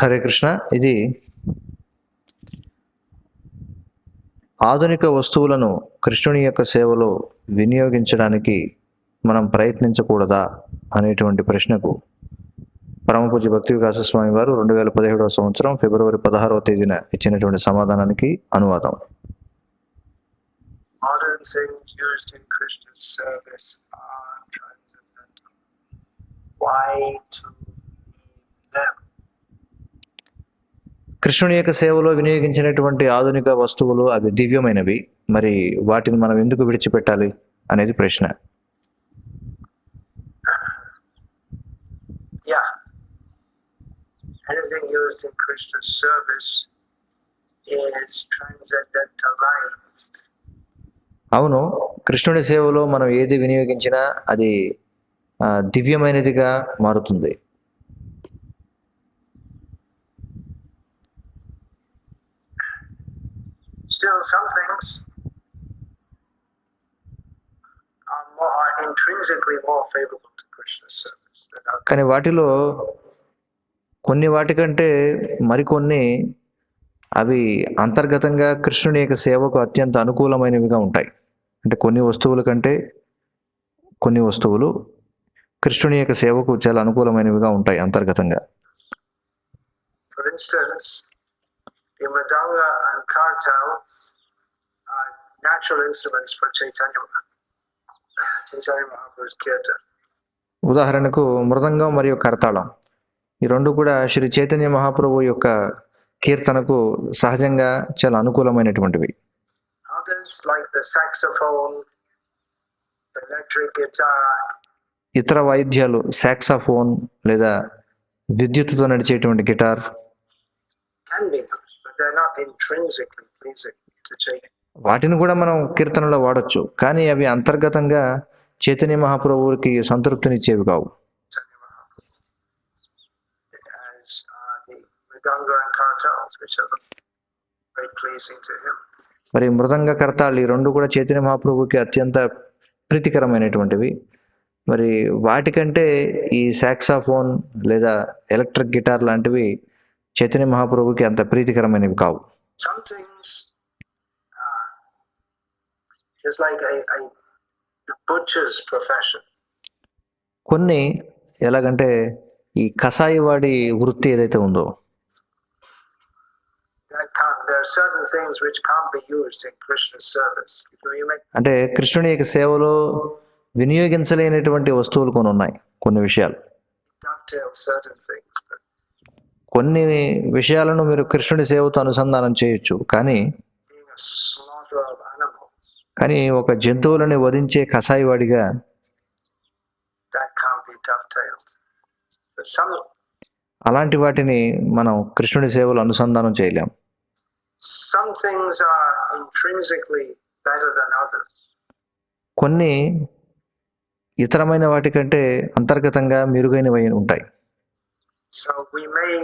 హరే కృష్ణ ఇది ఆధునిక వస్తువులను కృష్ణుని యొక్క సేవలో వినియోగించడానికి మనం ప్రయత్నించకూడదా అనేటువంటి ప్రశ్నకు పరమపూజ్య భక్తి వికాస స్వామి వారు రెండు వేల పదిహేడవ సంవత్సరం ఫిబ్రవరి పదహారవ తేదీన ఇచ్చినటువంటి సమాధానానికి అనువాదం. Modern things used in Krishna's service are transcendental. Why to them? కృష్ణుని యొక్క సేవలో వినియోగించినటువంటి ఆధునిక వస్తువులు అవి దివ్యమైనవి మరి వాటిని మనం ఎందుకు విడిచిపెట్టాలి అనేది ప్రశ్న Yeah. Anything used in Krishna's service is transcendentalized. అవును. కృష్ణుడి సేవలో మనం ఏది వినియోగించినా అది దివ్యమైనదిగా మారుతుంది. Still, some things are more are intrinsically more favorable to Krishna's service than others. కానీ వాటిలో కొన్ని వాటికంటే మరికొన్ని అవి అంతర్గతంగా కృష్ణుని యొక్క సేవకు అత్యంత అనుకూలమైనవిగా ఉంటాయి. అంటే కొన్ని వస్తువుల కంటే కొన్ని వస్తువులు కృష్ణుని యొక్క సేవకు చాలా అనుకూలమైనవిగా ఉంటాయి అంతర్గతంగా. For instance, the mridanga and kartal are natural instruments for Chaitanya, Chaitanya Mahaprabhu's kirtan. ఉదాహరణకు మృదంగం మరియు కరతాళం. ఈ రెండు కూడా శ్రీ చైతన్య మహాప్రభు యొక్క కీర్తనకు సహజంగా చాలా అనుకూలమైనటువంటివి. others like the saxophone, electric guitar. ఇతర వాయిద్యాలు సాక్సాఫోన్ లేదా విద్యుత్తుతో నడిచేటువంటి గిటార్? వాటిని కూడా మనం కీర్తనలో వాడచ్చు కానీ అవి అంతర్గతంగా చైతన్య మహాప్రభువుకి సంతృప్తినిచ్చేవి కావు. మరి మృదంగ కర్తాలు ఈ రెండు కూడా చైతన్య మహాప్రభువుకి అత్యంత ప్రీతికరమైనటువంటివి. మరి వాటికంటే ఈ సాక్సాఫోన్ లేదా ఎలక్ట్రిక్ గిటార్ లాంటివి చైతన్య మహాప్రభువుకి అంత ప్రీతికరమైనవి కావు. Uh, కొన్ని ఎలాగంటే ఈ కషాయి వాడి వృత్తి ఏదైతే ఉందో that can't, there are certain things which can't be used in krishna's service you, you make అంటే కృష్ణుని యొక్క సేవలో వినియోగించలేనటువంటి వస్తువులు కొన్ని ఉన్నాయి కొన్ని విషయాలు. కొన్ని విషయాలను మీరు కృష్ణుడి సేవతో అనుసంధానం చేయొచ్చు కానీ కానీ ఒక జంతువులని వధించే కషాయివాడిగా అలాంటి వాటిని మనం కృష్ణుడి సేవలో అనుసంధానం చేయలేం. some things are intrinsically better కొన్ని ఇతరమైన వాటికంటే అంతర్గతంగా మెరుగైనవి ఉంటాయి. So we may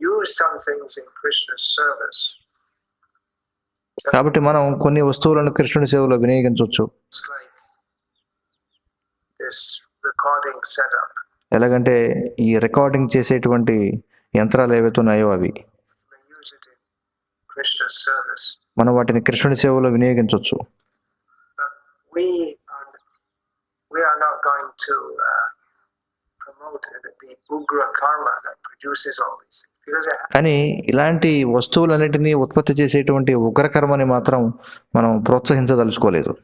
use some things in Krishna's కాబట్టి మనం కొన్ని వస్తువులను కృష్ణుని సేవలో వినియోగించవచ్చు. ఎలాగంటే ఈ రికార్డింగ్ చేసేటువంటి యంత్రాలు ఏవైతే ఉన్నాయో అవి. మనం వాటిని కృష్ణుని సేవలో వినియోగించవచ్చు. కానీ ఇలాంటి వస్తువులన్నింటినీ ఉత్పత్తి చేసేటువంటి ఉగ్రకర్మని మాత్రం మనం ప్రోత్సహించదలుచుకోలేదు.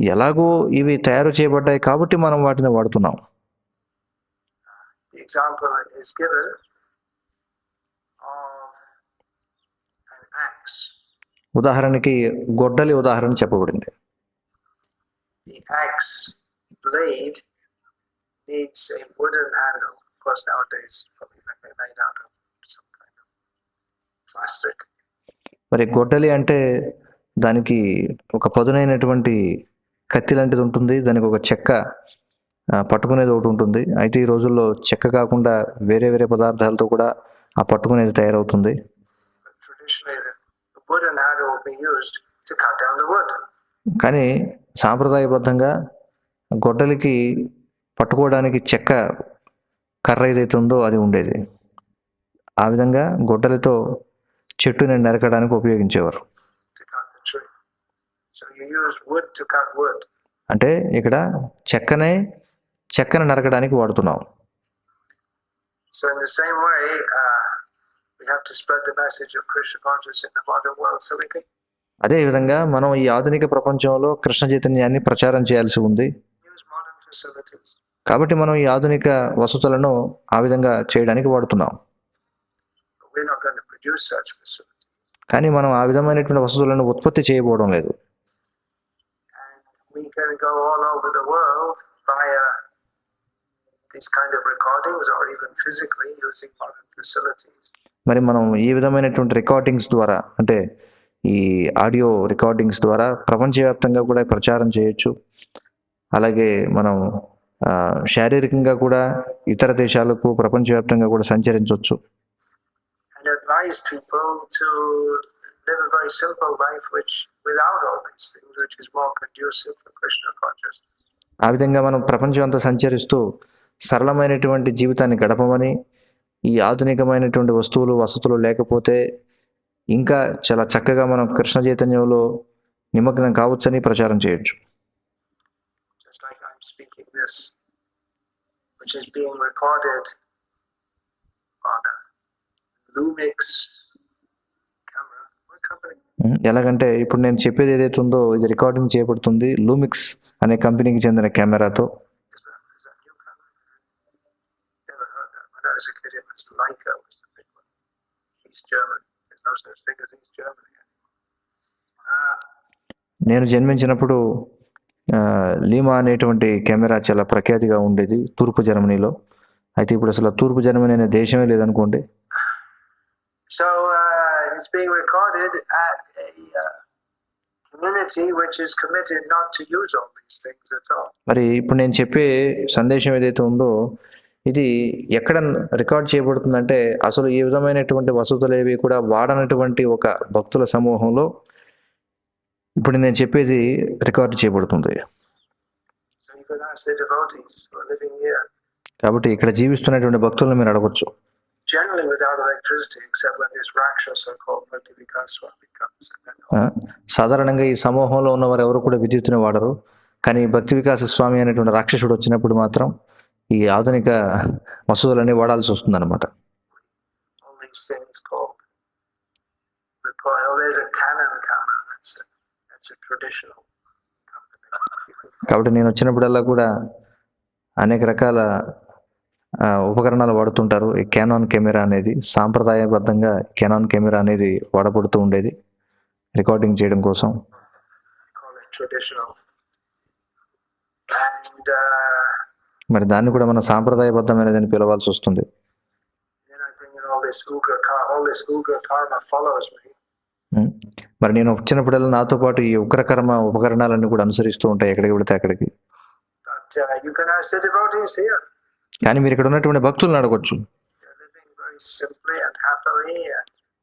ఎలాగో ఇవి తయారు చేయబడ్డాయి కాబట్టి మనం వాటిని వాడుతున్నాం. Some kind of plastic. మరి గొడ్డలి అంటే దానికి ఒక పదునైనటువంటి కత్తి లాంటిది ఉంటుంది. దానికి ఒక చెక్క పట్టుకునేది ఒకటి ఉంటుంది. అయితే ఈ రోజుల్లో చెక్క కాకుండా వేరే వేరే పదార్థాలతో కూడా ఆ పట్టుకునేది తయారవుతుంది. కానీ సాంప్రదాయబద్ధంగా గొడ్డలికి పట్టుకోవడానికి చెక్క కర్ర ఏదైతే ఉందో అది ఉండేది. ఆ విధంగా గొడ్డలితో చెట్టుని నరకడానికి ఉపయోగించేవారు. అంటే ఇక్కడ చెక్కనే చెక్కను నరకడానికి వాడుతున్నాం. సో అదే విధంగా మనం ఈ ఆధునిక ప్రపంచంలో కృష్ణ చైతన్యాన్ని ప్రచారం చేయాల్సి ఉంది. కాబట్టి మనం ఈ ఆధునిక వసతులను ఆ విధంగా చేయడానికి వాడుతున్నాం. కానీ మనం ఆ విధమైనటువంటి వసతులను ఉత్పత్తి చేయబోవడం లేదు these kind of recordings or even physically using modern facilities. మరి మనం ఈ విధమైనటువంటి రికార్డింగ్స్ ద్వారా అంటే ఈ ఆడియో రికార్డింగ్స్ ద్వారా ప్రపంచవ్యాప్తంగా కూడా ప్రచారం చేయొచ్చు. అలాగే మనం శారీరకంగా కూడా ఇతర దేశాలకు ప్రపంచవ్యాప్తంగా కూడా సంచరించవచ్చు and advise people to live a very simple life which without all these things which is more conducive for krishna consciousness. ఆ విధంగా మనం ప్రపంచం అంతా సంచరిస్తూ సరళమైనటువంటి జీవితాన్ని గడపమని ఈ ఆధునికమైనటువంటి వస్తువులు వసతులు లేకపోతే ఇంకా చాలా చక్కగా మనం కృష్ణ చైతన్యంలో నిమగ్నం కావచ్చని ప్రచారం చేయొచ్చు. Just like i'm speaking this which is being recorded on a lumix camera. What company? ఉం, ఎలాగంటే ఇప్పుడు నేను చెప్పేది ఏదైతే ఉందో ఇది రికార్డింగ్ చేయబడుతుంది లూమిక్స్ అనే కంపెనీకి చెందిన కెమెరాతో. Leica was the big one. East Germany. There's no such thing as East Germany uh, నేను జన్మించినప్పుడు లీమా అనేటువంటి కెమెరా చాలా ప్రఖ్యాతిగా ఉండేది తూర్పు జర్మనీలో అయితే ఇప్పుడు అసలు తూర్పు జర్మనీ అనే దేశమే లేదనుకోండి so it's being recorded at a community which is not to మరి ఇప్పుడు నేను చెప్పే సందేశం ఏదైతే ఉందో ఇది ఎక్కడ రికార్డ్ చేయబడుతుందంటే అసలు ఈ విధమైనటువంటి వసతులు ఏవి కూడా వాడనటువంటి ఒక భక్తుల సమూహంలో ఇప్పుడు నేను చెప్పేది రికార్డ్ చేయబడుతుంది. కాబట్టి ఇక్కడ జీవిస్తున్నటువంటి భక్తులను మీరు అడగొచ్చు. సాధారణంగా ఈ సమూహంలో ఉన్నవారు ఎవరు కూడా విద్యుత్తుని వాడరు. కానీ భక్తి వికాస స్వామి అనేటువంటి రాక్షసుడు వచ్చినప్పుడు మాత్రం ఈ ఆధునిక మసూదులన్నీ వాడాల్సి వస్తుందన్నమాట. అనమాట కాబట్టి నేను వచ్చినప్పుడల్లా కూడా అనేక రకాల ఉపకరణాలు వాడుతుంటారు. ఈ కెనాన్ కెమెరా అనేది సాంప్రదాయబద్ధంగా కెనాన్ కెమెరా అనేది వాడబడుతూ ఉండేది. రికార్డింగ్ చేయడం కోసం. And uh, మరి దాన్ని కూడా మన సాంప్రదాయబద్ధమైనదని పిలవాల్సి వస్తుంది. మరి నేను వచ్చినప్పుడల్లా నాతో పాటు ఈ ఉగ్రకర్మ ఉపకరణాలన్నీ కూడా అనుసరిస్తూ ఉంటాయి ఎక్కడికి వెళితే అక్కడికి. Uh. కానీ మీరు ఇక్కడ ఉన్నటువంటి భక్తులను అడగొచ్చు.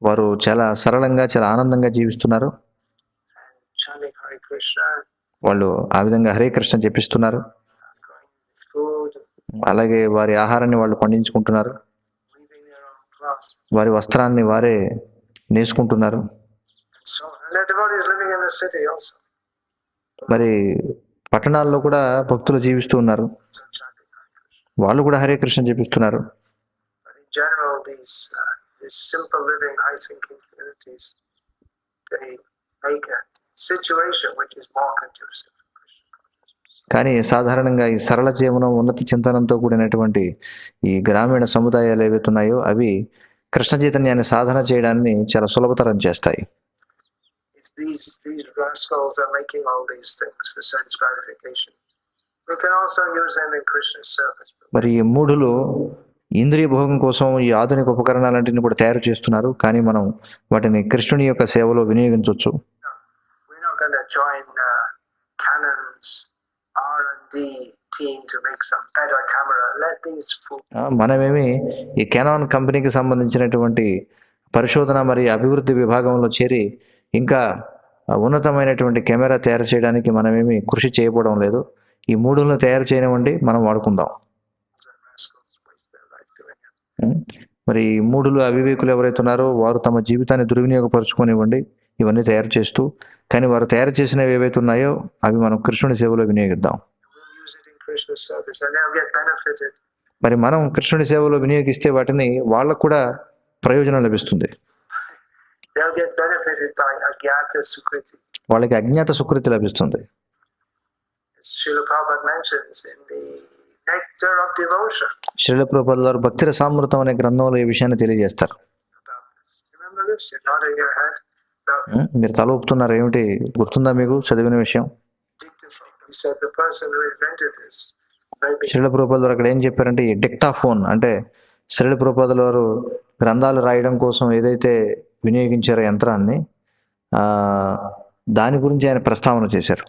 వారు చాలా సరళంగా చాలా ఆనందంగా జీవిస్తున్నారు. వాళ్ళు ఆ విధంగా హరే కృష్ణ చెప్పిస్తున్నారు. అలాగే వారి ఆహారాన్ని వాళ్ళు పండించుకుంటున్నారు వారి వస్త్రాన్ని వారే నేసుకుంటున్నారు మరి పట్టణాల్లో కూడా భక్తులు జీవిస్తూ ఉన్నారు వాళ్ళు కూడా హరే కృష్ణ చూపిస్తున్నారు situation which is more conducive కానీ సాధారణంగా ఈ సరళ జీవనం ఉన్నత చింతనంతో కూడినటువంటి ఈ గ్రామీణ సముదాయాలు ఏవైతే ఉన్నాయో అవి కృష్ణ చైతన్యాన్ని సాధన చేయడాన్ని చాలా సులభతరం చేస్తాయి. మరి ఈ మూఢులు ఇంద్రియ భోగం కోసం ఈ ఆధునిక ఉపకరణాలన్నింటినీ కూడా తయారు చేస్తున్నారు. కానీ మనం వాటిని కృష్ణుని యొక్క సేవలో వినియోగించవచ్చు. Team to make some better camera. Let these మనమేమి ఈ కెనాన్ కంపెనీకి సంబంధించినటువంటి పరిశోధన మరియు అభివృద్ధి విభాగంలో చేరి ఇంకా ఉన్నతమైనటువంటి కెమెరా తయారు చేయడానికి మనమేమి కృషి చేయబోవడం లేదు. ఈ మూడులను తయారు చేయనివ్వండి మనం వాడుకుందాం. మరి ఈ మూడులు అవివేకులు ఎవరైతే ఉన్నారో వారు తమ జీవితాన్ని దుర్వినియోగపరచుకోనివ్వండి. ఇవన్నీ తయారు చేస్తూ కానీ వారు తయారు చేసినవి ఏవైతే ఉన్నాయో అవి మనం కృష్ణుని సేవలో వినియోగిద్దాం. మరి మనం కృష్ణుడి సేవలో వినియోగిస్తే వాటిని వాళ్ళకు కూడా ప్రయోజనం లభిస్తుంది. వాళ్ళకి అజ్ఞాత సుకృతి లభిస్తుంది. శ్రీలప్రభు భక్తి సామృతం అనే గ్రంథంలో ఈ విషయాన్ని తెలియజేస్తారు. మీరు తల ఊపుతున్నారు. ఏమిటి? గుర్తుందా మీకు? చదివిన విషయం? శరళ ప్రభాద వారు అక్కడ ఏం చెప్పారంటే డిక్టాఫోన్ అంటే శరళ ప్రభాదల వారు గ్రంథాలు రాయడం కోసం ఏదైతే వినియోగించారో యంత్రాన్ని దాని గురించి ఆయన ప్రస్తావన చేశారు.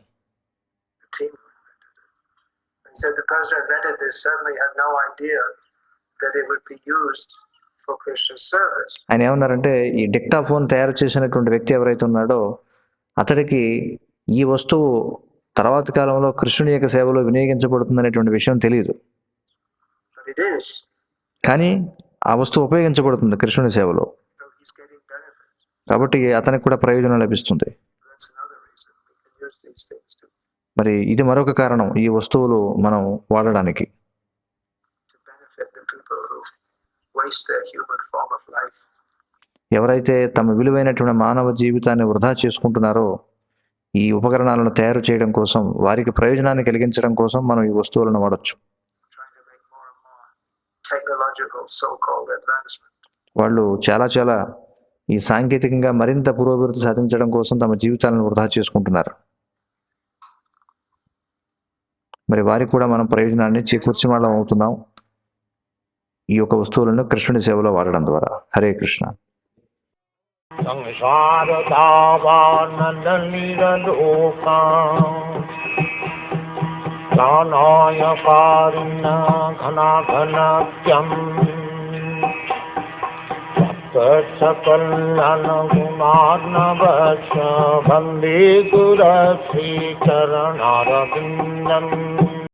ఆయన ఏమన్నారంటే ఈ డిక్టాఫోన్ తయారు చేసినటువంటి వ్యక్తి ఎవరైతే ఉన్నాడో అతడికి ఈ వస్తువు తర్వాత కాలంలో కృష్ణుని యొక్క సేవలో వినియోగించబడుతుందనేటువంటి విషయం తెలియదు కానీ ఆ వస్తువు ఉపయోగించబడుతుంది కృష్ణుని సేవలో. కాబట్టి అతనికి కూడా ప్రయోజనం లభిస్తుంది. మరి ఇది మరొక కారణం ఈ వస్తువులు మనం వాడడానికి. ఎవరైతే తమ విలువైనటువంటి మానవ జీవితాన్ని వృధా చేసుకుంటున్నారో ఈ ఉపకరణాలను తయారు చేయడం కోసం వారికి ప్రయోజనాన్ని కలిగించడం కోసం మనం ఈ వస్తువులను వాడచ్చు. వాళ్ళు చాలా చాలా ఈ సాంకేతికంగా మరింత పురోభివృద్ధి సాధించడం కోసం తమ జీవితాలను వృధా చేసుకుంటున్నారు. మరి వారికి కూడా మనం ప్రయోజనాన్ని చేకూర్చి వాళ్ళం అవుతున్నాం. ఈ యొక్క వస్తువులను కృష్ణుని సేవలో వాడడం ద్వారా. హరే కృష్ణ. संसारदावानलिरलोका प्राणाय कारुण्य घनाघनत्यम् सकलनगुणार्णवश वन्दे गुरश्रीचरणारविन्दम्